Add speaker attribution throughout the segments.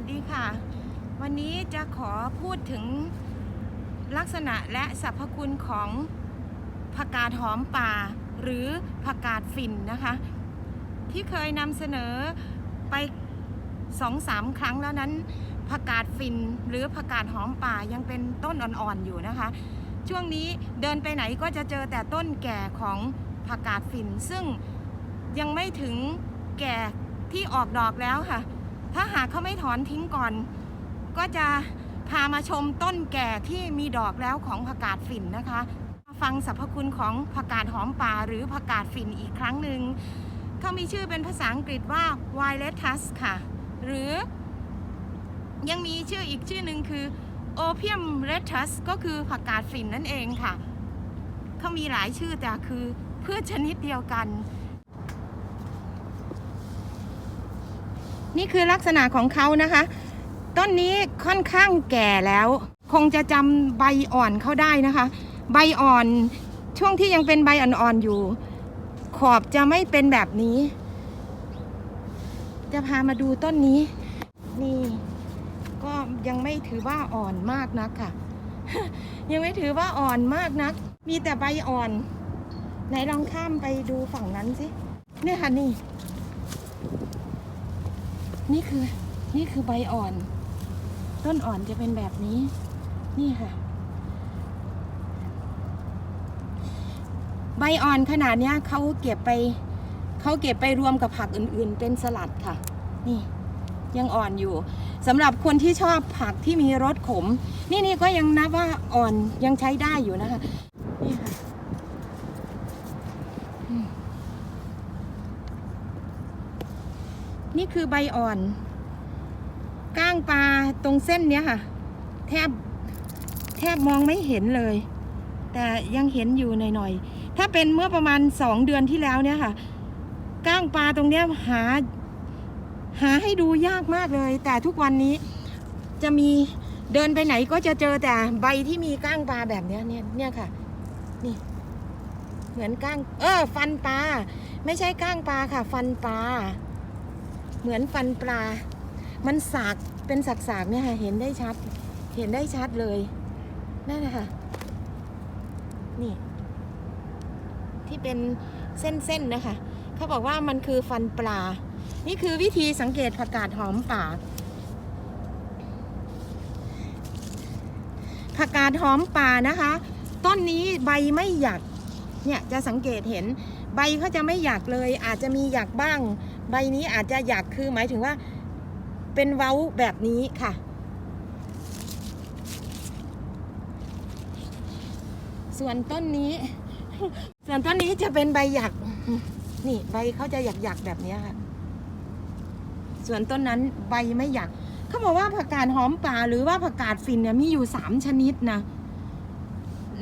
Speaker 1: วัสดีค่ะ วันนี้จะขอพูดถึงลักษณะและสรรพคุณของผักกาดหอมป่า หรือผักกาดฝิ่นนะคะ ที่เคยนำเสนอไปสองสามครั้งแล้วนั้นผักกาดฝิ่นหรือผักกาดหอมป่ายังเป็นต้นอ่อนๆอยู่นะคะ ช่วงนี้เดินไปไหนก็จะเจอแต่ต้นแก่ของผักกาดฝิ่นซึ่งยังไม่ถึงแก่ที่ออกดอกแล้วค่ะ ถ้าหากเขาไม่ถอนทิ้งก่อน ก็จะพามาชมต้นแก่ที่มีดอกแล้วของผักกาดฝิ่นนะคะมาฟังสรรพคุณของผักกาดหอมป่าหรือผักกาดฝิ่นอีกครั้งหนึ่งเขามีชื่อเป็นภาษาอังกฤษว่า violetus ค่ะ หรือยังมีชื่ออีกชื่อหนึ่งคือ opium lettuce ก็คือผักกาดฝิ่นนั่นเองค่ะ เขามีหลายชื่อแต่คือพืชชนิดเดียวกัน นี่คือลักษณะของเขานะคะ ต้นนี้ค่อนข้างแก่แล้ว คงจะจำใบอ่อนเขาได้นะคะ ใบอ่อนช่วงที่ยังเป็นใบอ่อนๆอยู่ ขอบจะไม่เป็นแบบนี้ จะพามาดูต้นนี้ นี่ ก็ยังไม่ถือว่าอ่อนมากนักค่ะ ยังไม่ถือว่าอ่อนมากนัก มีแต่ใบอ่อน ไหนลองข้ามไปดูฝั่งนั้นสิเนี่ยค่ะนี่ นี่คือนี่คือใบอ่อน ต้นอ่อนจะเป็นแบบนี้ นี่ค่ะ ใบอ่อนขนาดเนี้ยเขาเก็บไปเขาเก็บไปรวมกับผักอื่นๆ เป็นสลัดค่ะ นี่ยังอ่อนอยู่สำหรับคนที่ชอบผักที่มีรสขม นี่นี่ก็ยังนับว่าอ่อนยังใช้ได้อยู่นะคะอืม นี่คือใบอ่อน ก้างปลาตรงเส้นเนี้ยค่ะ แทบแทบมองไม่เห็นเลย แต่ยังเห็นอยู่หน่อยๆ ถ้าเป็นเมื่อประมาณสองเดือนที่แล้วเนี่ยค่ะ ก้างปลาตรงเนี้ยหา หาให้ดูยากมากเลย แต่ทุกวันนี้จะมีเดินไปไหนก็จะเจอแต่ใบที่มีก้างปลาแบบเนี้ยเนี่ยเนี่ยค่ะ นี่ เหมือนก้าง เออ ฟันปลาไม่ใช่ก้างปลาค่ะ ฟันปลา เหมือนฟันปลา มันสากเป็นสากๆเนี่ยค่ะ เห็นได้ชัด เห็นได้ชัดเลยนั่นนะคะนี่ ที่เป็นเส้นๆนะคะ เขาบอกว่ามันคือฟันปลา นี่คือวิธีสังเกตผักกาดหอมป่าผักกาดหอมป่านะคะ ต้นนี้ใบไม่หยักเนี่ยจะสังเกตเห็นใบเขาจะไม่หยักเลย อาจจะมีหยักบ้าง ใบนี้อาจจะหยักคือหมายถึงว่า เป็นเว้าแบบนี้ค่ะ ส่วนต้นนี้ ส่วนต้นนี้จะเป็นใบหยัก นี่ใบเขาจะหยักๆแบบนี้ค่ะ ส่วนต้นนั้นใบไม่หยักเขาบอกว่าผักกาดหอมป่าหรือว่าผักกาดฟินเนี่ยมีอยู่สามชนิดนะ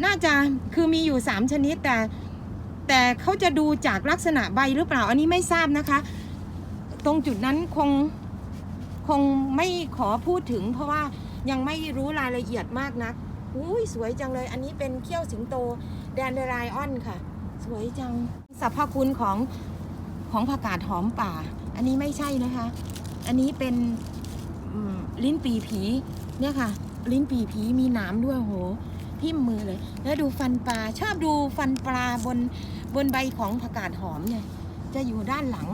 Speaker 1: น่าจะคือมีอยู่สามชนิดแต่แต่เขาจะดูจากลักษณะใบหรือเปล่า อันนี้ไม่ทราบนะคะ ตรงจุดนั้นคงคงไม่ขอพูดถึง เพราะว่ายังไม่รู้รายละเอียดมากนักอุ้ยสวยจังเลย อันนี้เป็นเขี้ยวสิงโตแดนเดรายออนค่ะ สวยจังสรรพคุณของของผักกาดหอมป่า อันนี้ไม่ใช่นะคะ อันนี้เป็นลิ้นปีผีเนี่ยค่ะ ลิ้นปีผีมีหนามด้วยโหทิ่มมือเลย แล้วดูฟันปลาชอบดูฟันปลาบนบนใบของผักกาดหอมเนี่ย จะอยู่ด้านหลัง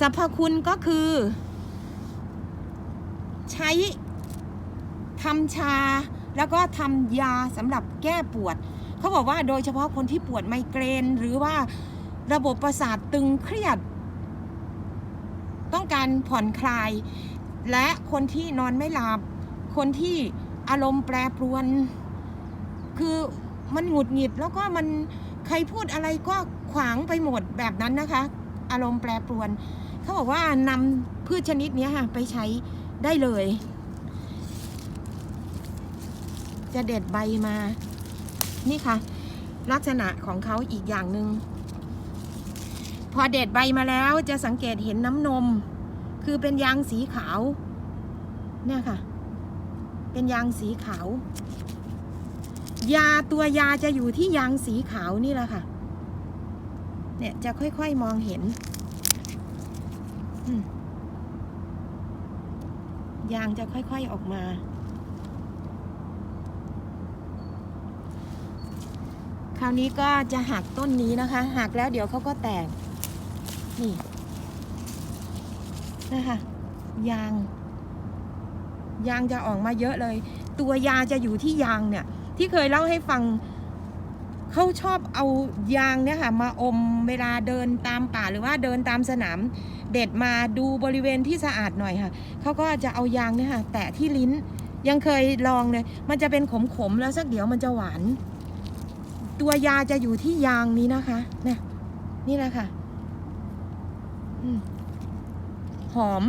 Speaker 1: สรรพคุณก็คือ ใช้ทำชาแล้วก็ทำยาสำหรับแก้ปวด เขาบอกว่าโดยเฉพาะคนที่ปวดไมเกรน หรือว่าระบบประสาทตึงเครียด ต้องการผ่อนคลาย และคนที่นอนไม่หลับ คนที่อารมณ์แปรปรวน คือมันหงุดหงิดแล้วก็มันใครพูดอะไรก็ขวางไปหมดแบบนั้นนะคะ อารมณ์แปรปรวน เขาบอกว่านำพืชชนิดนี้ค่ะไปใช้ได้เลย จะเด็ดใบมา นี่ค่ะ ลักษณะของเขาอีกอย่างหนึ่งพอเด็ดใบมาแล้วจะสังเกตเห็นน้ำนม คือเป็นยางสีขาว เนี่ยค่ะ เป็นยางสีขาว ยาตัวยาจะอยู่ที่ยางสีขาวนี่แหละค่ะ เนี่ยจะค่อยๆมองเห็น ยางจะค่อยๆออกมา คราวนี้ก็จะหักต้นนี้นะคะ หักแล้วเดี๋ยวเขาก็แตก นี่นะคะยาง ยางจะออกมาเยอะเลย ตัวยาจะอยู่ที่ยางเนี่ย ที่เคยเล่าให้ฟังเขาชอบเอายางเนี่ยค่ะ มาอมเวลาเดินตามป่าหรือว่าเดินตามสนาม เด็ดมาดูบริเวณที่สะอาดหน่อยค่ะเขาก็จะเอายางเนี่ยค่ะแตะที่ลิ้นยังเคยลองเลยมันจะเป็นขมๆแล้วสักเดี๋ยวมันจะหวาน ตัวยาจะอยู่ที่ยางนี้นะคะเนี่ยนี่แหละค่ะหอม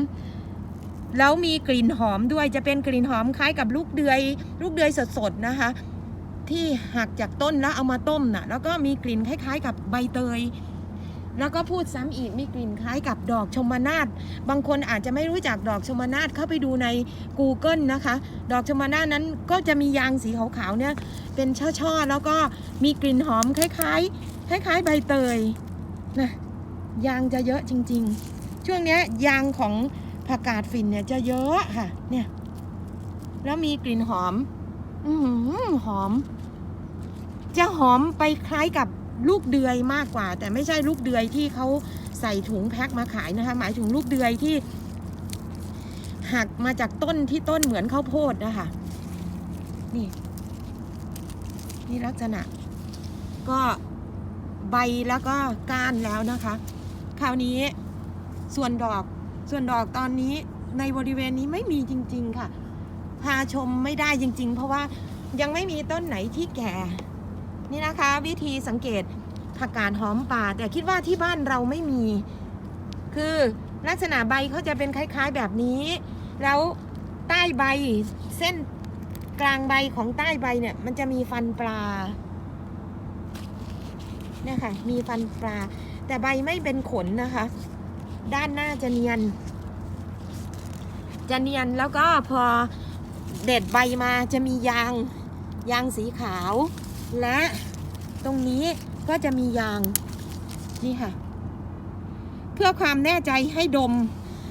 Speaker 1: แล้วมีกลิ่นหอมด้วยจะเป็นกลิ่นหอมคล้ายกับลูกเดือย ลูกเดือยสดๆนะคะ ที่หักจากต้นแล้วเอามาต้มน่ะ แล้วก็มีกลิ่นคล้าย ๆ กับใบเตย แล้วก็พูดซ้ำอีกมีกลิ่นคล้ายกับดอกชมนาทบางคนอาจจะไม่รู้จักดอกชมนาทเข้าไปดูใน Google นะคะ ดอกชมนาทนั้นก็จะมียางสีขาวๆเนี่ยเป็นช่อๆแล้วก็มีกลิ่นหอมคล้ายๆ คล้าย ๆ ใบเตยนะยางจะเยอะจริง ๆ ช่วงนี้ยางของผักกาดฝิ่นเนี่ยจะเยอะค่ะ เนี่ย แล้วมีกลิ่นหอม อืหอม จะหอมไปคล้ายกับ ลูกเดือยมากกว่า แต่ไม่ใช่ลูกเดือยที่เขาใส่ถุงแพ็คมาขายนะคะ หมายถึงลูกเดือยที่ หักมาจากต้นที่ต้นเหมือนข้าวโพดนะคะนี่ นี่ลักษณะ ก็ใบแล้วก็ก้านแล้วนะคะ คราวนี้ส่วนดอกส่วนดอกตอนนี้ในบริเวณนี้ไม่มีจริง ๆ ค่ะ พาชมไม่ได้จริง ๆ เพราะว่ายังไม่มีต้นไหนที่แก่ นี่นะคะ วิธีสังเกตผักกาดหอมป่า แต่คิดว่าที่บ้านเราไม่มี คือลักษณะใบเขาจะเป็นคล้าย ๆแบบนี้ แล้วใต้ใบเส้นกลางใบของใต้ใบเนี่ย มันจะมีฟันปลาเนี่ยค่ะ มีฟันปลา แต่ใบไม่เป็นขนนะคะ ด้านหน้าจะเนียน จะเนียนแล้วก็พอเด็ดใบมาจะมียางยางสีขาว และตรงนี้ก็จะมียาง นี่ค่ะ เพื่อความแน่ใจให้ดม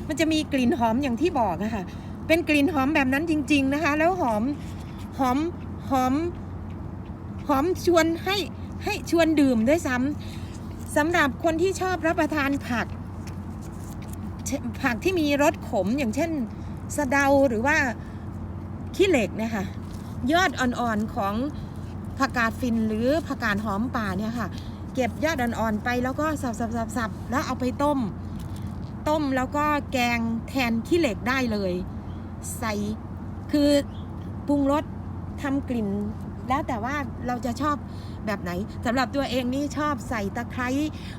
Speaker 1: มันจะมีกลิ่นหอมอย่างที่บอกอะค่ะ เป็นกลิ่นหอมแบบนั้นจริง ๆนะคะ แล้วหอมหอมหอมหอมชวนให้ให้ชวนดื่มด้วยซ้ำสำหรับคนที่ชอบรับประทานผัก ผักที่มีรสขมอย่างเช่นสะเดาหรือว่าขี้เหล็กนี่ยค่ะยอดอ่อนๆของ ผักกาดฟินหรือผักกาดหอมป่าเนี่ยค่ะ เก็บยอดอ่อนๆไปแล้วก็สับๆๆๆแล้วเอาไปต้ม ต้มแล้วก็แกงแทนขี้เหล็กได้เลย ใส่คือปรุงรสทำกลิ่น แล้วแต่ว่าเราจะชอบแบบไหนสำหรับตัวเองนี่ชอบใส่ตะไคร้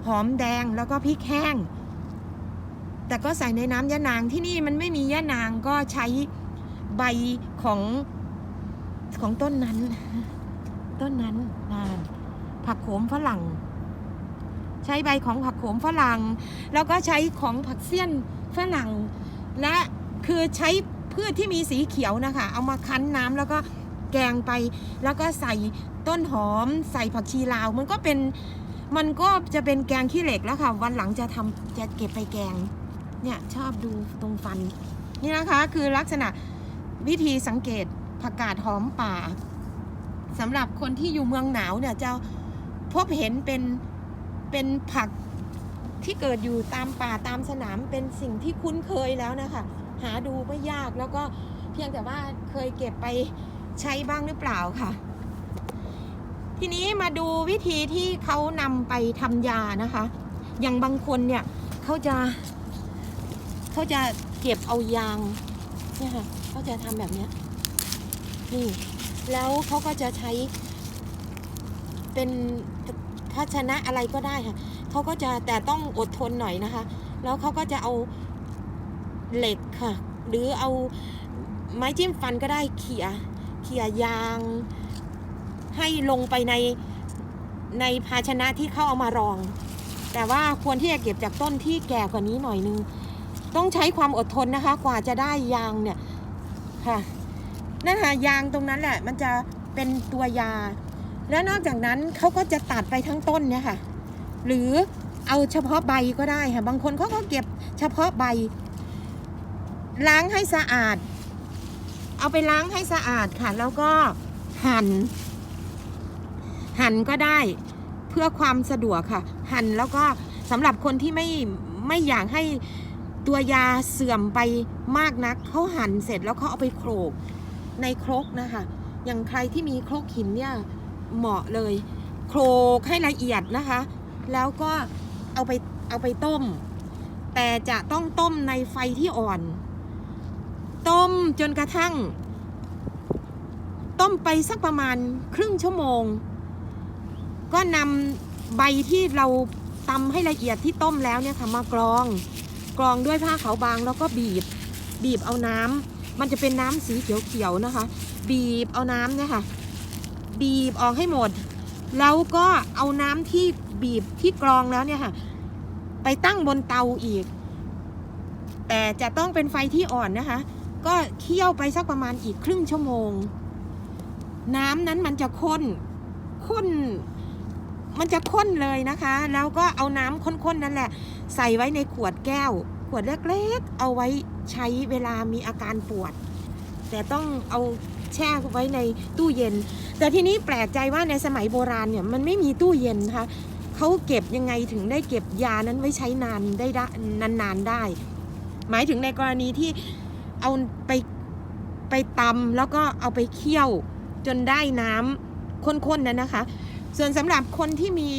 Speaker 1: หอมแดงแล้วก็พริกแห้ง แต่ก็ใส่ในน้ำยะนางที่นี่มันไม่มียะนางก็ใช้ใบของของต้นนั้น ต้นนั้นนานผักโขมฝรั่ง ใช้ใบของผักโขมฝรั่ง แล้วก็ใช้ของผักเสี้ยนฝรั่ง และคือใช้พืชที่มีสีเขียวนะคะ เอามาคั้นน้ำแล้วก็แกงไป แล้วก็ใส่ต้นหอม ใส่ผักชีลาว มันก็เป็นมันก็จะเป็นแกงขี้เหล็กแล้วค่ะ วันหลังจะทำจะเก็บไปแกง เนี่ยชอบดูตรงฟัน นี่นะคะคือลักษณะวิธีสังเกตผักกาดหอมป่า สำหรับคนที่อยู่เมืองหนาวเนี่ยจะพบเห็นเป็นเป็นผักที่เกิดอยู่ตามป่าตามสนามเป็นสิ่งที่คุ้นเคยแล้วนะคะหาดูไม่ยากแล้วก็เพียงแต่ว่าเคยเก็บไปใช้บ้างหรือเปล่าค่ะ ทีนี้มาดูวิธีที่เขานำไปทำยานะคะ อย่างบางคนเนี่ยเขาจะเขาจะเก็บเอายางเนี่ยค่ะเขาจะทำแบบนี้นี่ แล้วเขาก็จะใช้เป็นภาชนะอะไรก็ได้ค่ะเขาก็จะแต่ต้องอดทนหน่อยนะคะ แล้วเขาก็จะเอาเหล็กค่ะ หรือเอาไม้จิ้มฟันก็ได้เขี่ยเขี่ยยาง ให้ลงไปในในภาชนะที่เขาเอามารอง แต่ว่าควรที่จะเก็บจากต้นที่แก่กว่านี้หน่อยนึง ต้องใช้ความอดทนนะคะ กว่าจะได้ยางเนี่ยค่ะ นั่นค่ะยางตรงนั้นแหละ มันจะเป็นตัวยา แล้วนอกจากนั้นเขาก็จะตัดไปทั้งต้นเนี่ยค่ะ หรือเอาเฉพาะใบก็ได้ค่ะ บางคนเขาก็เก็บเฉพาะใบ ล้างให้สะอาด เอาไปล้างให้สะอาดค่ะ แล้วก็หั่น หั่นก็ได้เพื่อความสะดวกค่ะ หั่นแล้วก็สำหรับคนที่ไม่ไม่อยากให้ตัวยาเสื่อมไปมากนักเขาหั่นเสร็จแล้วเขาเอาไปโขลก ในครกนะคะ อย่างใครที่มีครกหินเนี่ยเหมาะเลยโขลกให้ละเอียดนะคะ แล้วก็เอาไปเอาไปต้ม แต่จะต้องต้มในไฟที่อ่อน ต้มจนกระทั่ง ต้มไปสักประมาณครึ่งชั่วโมง ก็นำใบที่เราตำให้ละเอียดที่ต้มแล้วเนี่ยค่ะมากรอง กรองด้วยผ้าขาวบางแล้วก็บีบ บีบเอาน้ำ มันจะเป็นน้ำสีเขียวๆนะคะ บีบเอาน้ำเนี่ยค่ะ บีบออกให้หมด แล้วก็เอาน้ำที่บีบที่กรองแล้วเนี่ยค่ะ ไปตั้งบนเตาอีก แต่จะต้องเป็นไฟที่อ่อนนะคะ ก็เคี่ยวไปสักประมาณอีกครึ่งชั่วโมง น้ำนั้นมันจะข้นข้นมันจะข้นเลยนะคะ แล้วก็เอาน้ำข้นๆนั่นแหละ ใส่ไว้ในขวดแก้ว ขวดเล็กๆ เอาไว้ ใช้เวลามีอาการปวด แต่ต้องเอาแช่ไว้ในตู้เย็น แต่ทีนี้แปลกใจว่าในสมัยโบราณเนี่ยมันไม่มีตู้เย็นนะคะเขาเก็บยังไงถึงได้เก็บยานั้นไว้ใช้นานได้นานๆได้ หมายถึงในกรณีที่เอาไปไปตำแล้วก็เอาไปเคี่ยวจนได้น้ำข้นๆนั้นนะคะ ส่วนสำหรับคนที่มี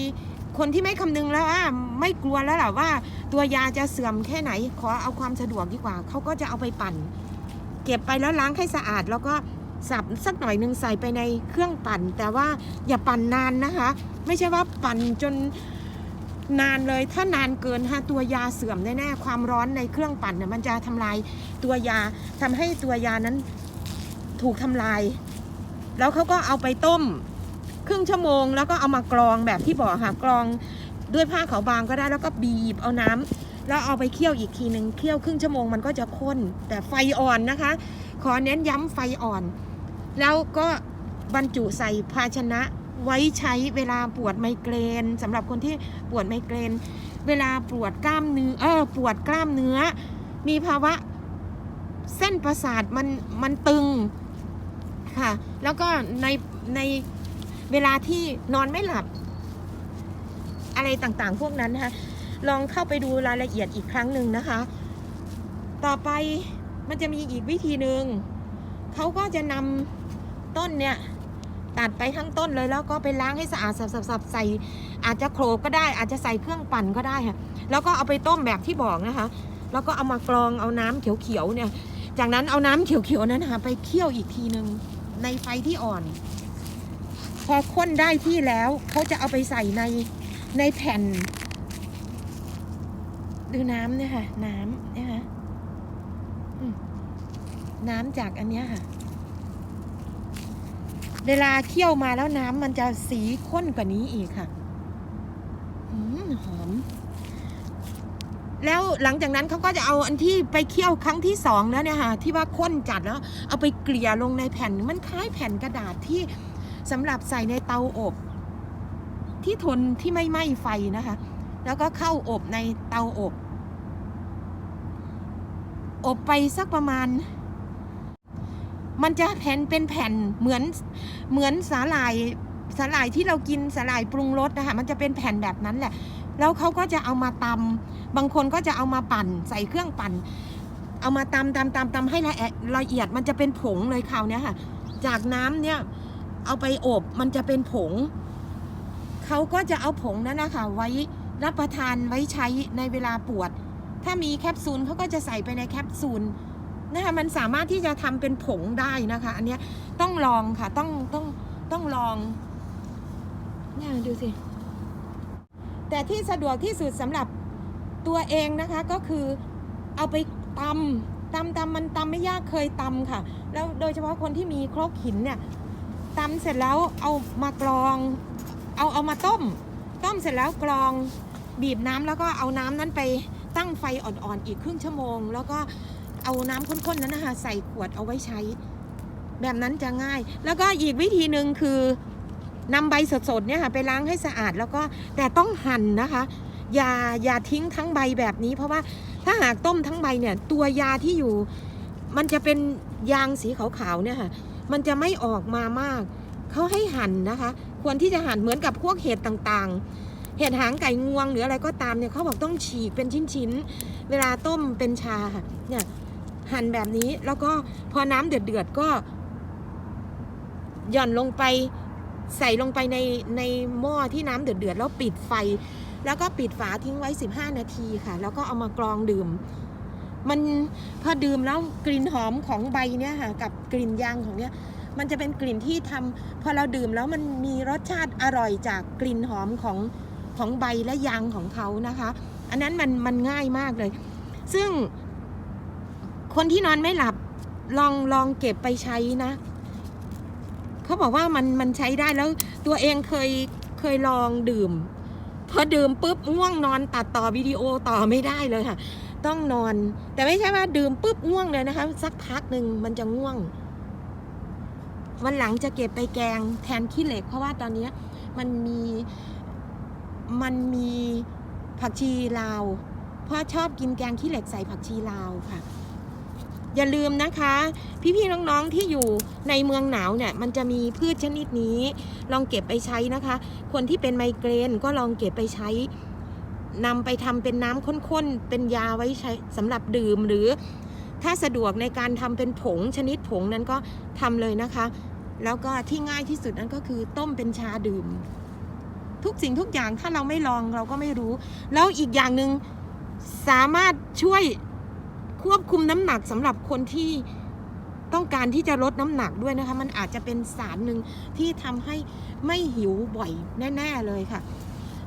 Speaker 1: คนที่ไม่คำนึงแล้วว่าไม่กลัวแล้วหรอว่า ตัวยาจะเสื่อมแค่ไหน ขอเอาความสะดวกดีกว่า เขาก็จะเอาไปปั่น เก็บไปแล้วล้างให้สะอาด แล้วก็สับสักหน่อยหนึ่งใส่ไปในเครื่องปั่น แต่ว่าอย่าปั่นนานนะคะ ไม่ใช่ว่าปั่นจนนานเลยถ้านานเกินฮะตัวยาเสื่อมแน่ๆความร้อนในเครื่องปั่นเนี่ยมันจะทำลายตัวยาทำให้ตัวยานั้นถูกทำลาย แล้วเขาก็เอาไปต้ม ครึ่งชั่วโมง แล้วก็เอามากรองแบบที่บอกค่ะกรองด้วยผ้าขาวบางก็ได้แล้วก็บีบเอาน้ำแล้วเอาไปเคี่ยวอีกทีหนึ่งเคี่ยวครึ่งชั่วโมงมันก็จะข้นแต่ไฟอ่อนนะคะ ขอเน้นย้ำไฟอ่อน แล้วก็บรรจุใส่ภาชนะไว้ใช้เวลาปวดไมเกรนสำหรับคนที่ปวดไมเกรน เวลาปวดกล้ามเนื้อเออปวดกล้ามเนื้อ มีภาวะเส้นประสาทมันมันตึงค่ะ แล้วก็ในใน เวลาที่นอนไม่หลับ อะไรต่างๆ พวกนั้นนะคะ ลองเข้าไปดูรายละเอียดอีกครั้งหนึ่งนะคะ ต่อไปมันจะมีอีกวิธีหนึ่งเขาก็จะนำต้นเนี่ยตัดไปทั้งต้นเลยแล้วก็ไปล้างให้สะอาดสับๆใส่อาจจะโขลกก็ได้ อาจจะใส่เครื่องปั่นก็ได้ค่ะแล้วก็เอาไปต้มแบบที่บอกนะคะ แล้วก็เอามากรองเอาน้ำเขียวๆเนี่ย จากนั้นเอาน้ำเขียวๆนั้นนะคะไปเคี่ยวอีกทีหนึ่งในไฟที่อ่อน พอข้นได้ที่แล้วเขาจะเอาไปใส่ในในแผ่น ดูน้ำเนี่ยค่ะ น้ำเนี่ยค่ะน้ำจากอันเนี้ยค่ะ เวลาเคี่ยวมาแล้วน้ำมันจะสีข้นกว่านี้อีกค่ะหอม แล้วหลังจากนั้นเขาก็จะเอาอันที่ไปเคี่ยวครั้งที่สองแล้วเนี่ยค่ะ ที่ว่าข้นจัดแล้ว เอาไปเกลี่ยลงในแผ่นมันคล้ายแผ่นกระดาษที่ สำหรับใส่ในเตาอบ ที่ทนที่ไม่ไหม้ไฟนะคะ แล้วก็เข้าอบในเตาอบ อบไปสักประมาณ มันจะแผ่นเป็นแผ่นเหมือนเหมือนสาหร่ายสาหร่ายที่เรากินสาหร่ายปรุงรสนะคะมันจะเป็นแผ่นแบบนั้นแหละ แล้วเขาก็จะเอามาตำบางคนก็จะเอามาปั่น ใส่เครื่องปั่น เอามาตำตำตำตำให้ละเอียดละเอียดมันจะเป็นผงเลยคราวนี้ค่ะ จากน้ำเนี่ย เอาไปอบมันจะเป็นผง เขาก็จะเอาผงนั้นนะคะไว้รับประทานไว้ใช้ในเวลาปวด ถ้ามีแคปซูลเขาก็จะใส่ไปในแคปซูลนะคะมันสามารถที่จะทำเป็นผงได้นะคะ อันเนี้ยต้องลองค่ะต้องต้องต้องลองเนี่ยดูสิ แต่ที่สะดวกที่สุดสำหรับตัวเองนะคะก็คือเอาไปตำตำตำมันตำไม่ยากเคยตำค่ะ แล้วโดยเฉพาะคนที่มีครกหินเนี่ย ตำเสร็จแล้วเอามากรอง เอาเอามาต้ม ต้มเสร็จแล้วกรองบีบน้ำแล้วก็เอาน้ำนั้นไปตั้งไฟอ่อนๆอีกครึ่งชั่วโมง แล้วก็เอาน้ำข้นๆนั้นนะคะใส่ขวดเอาไว้ใช้ แบบนั้นจะง่าย แล้วก็อีกวิธีหนึ่งคือนำใบสดๆเนี่ยค่ะไปล้างให้สะอาดแล้วก็แต่ต้องหั่นนะคะ อย่าอย่าทิ้งทั้งใบแบบนี้ เพราะว่าถ้าหากต้มทั้งใบเนี่ยตัวยาที่อยู่ มันจะเป็นยางสีขาวๆเนี่ยค่ะ มันจะไม่ออกมามาก เขาให้หั่นนะคะ ควรที่จะหั่นเหมือนกับพวกเห็ดต่างๆ เห็ดหางไก่งวงหรืออะไรก็ตามเนี่ยเขาบอกต้องฉีกเป็นชิ้นๆ เวลาต้มเป็นชาค่ะเนี่ยหั่นแบบนี้แล้วก็พอน้ำเดือดๆก็หย่อนลงไปใส่ลงไปในในหม้อที่น้ำเดือดๆแล้วปิดไฟ แล้วก็ปิดฝาทิ้งไว้ 15 นาทีค่ะ แล้วก็เอามากรองดื่ม มันพอดื่มแล้วกลิ่นหอมของใบเนี่ยค่ะกับกลิ่นยางของเนี่ยมันจะเป็นกลิ่นที่ทำพอเราดื่มแล้วมันมีรสชาติอร่อยจากกลิ่นหอมของของใบและยางของเขานะคะ อันนั้นมันมันง่ายมากเลย ซึ่งคนที่นอนไม่หลับลองลองเก็บไปใช้นะ เขาบอกว่ามันมันใช้ได้แล้วตัวเองเคยเคยลองดื่ม พอดื่มปุ๊บง่วงนอนตัดต่อวิดีโอต่อไม่ได้เลยค่ะ ต้องนอน แต่ไม่ใช่ว่าดื่มปุ๊บง่วงเลยนะคะ สักพักหนึ่งมันจะง่วง วันหลังจะเก็บไปแกงแทนขี้เหล็ก เพราะว่าตอนนี้มันมีมันมีผักชีลาว เพราะชอบกินแกงขี้เหล็กใส่ผักชีลาวค่ะ อย่าลืมนะคะ พี่ๆน้องๆที่อยู่ในเมืองหนาวเนี่ยมันจะมีพืชชนิดนี้ ลองเก็บไปใช้นะคะ คนที่เป็นไมเกรนก็ลองเก็บไปใช้นำไปทำเป็นน้ำข้นๆ เป็นยาไว้ใช้สำหรับดื่มหรือ ถ้าสะดวกในการทำเป็นผงชนิดผงนั้นก็ทำเลยนะคะ แล้วก็ที่ง่ายที่สุดนั่นก็คือต้มเป็นชาดื่ม ทุกสิ่งทุกอย่างถ้าเราไม่ลองเราก็ไม่รู้ แล้วอีกอย่างหนึ่งสามารถช่วย ควบคุมน้ำหนักสำหรับคนที่ต้องการที่จะลดน้ำหนักด้วยนะคะ มันอาจจะเป็นสารหนึ่งที่ทำให้ไม่หิวบ่อยแน่ ๆเลยค่ะ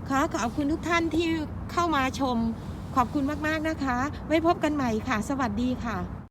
Speaker 1: ขอขอบคุณทุกท่านที่เข้ามาชม ขอบคุณมาก ๆ นะคะ ไว้พบกันใหม่ค่ะ สวัสดีค่ะ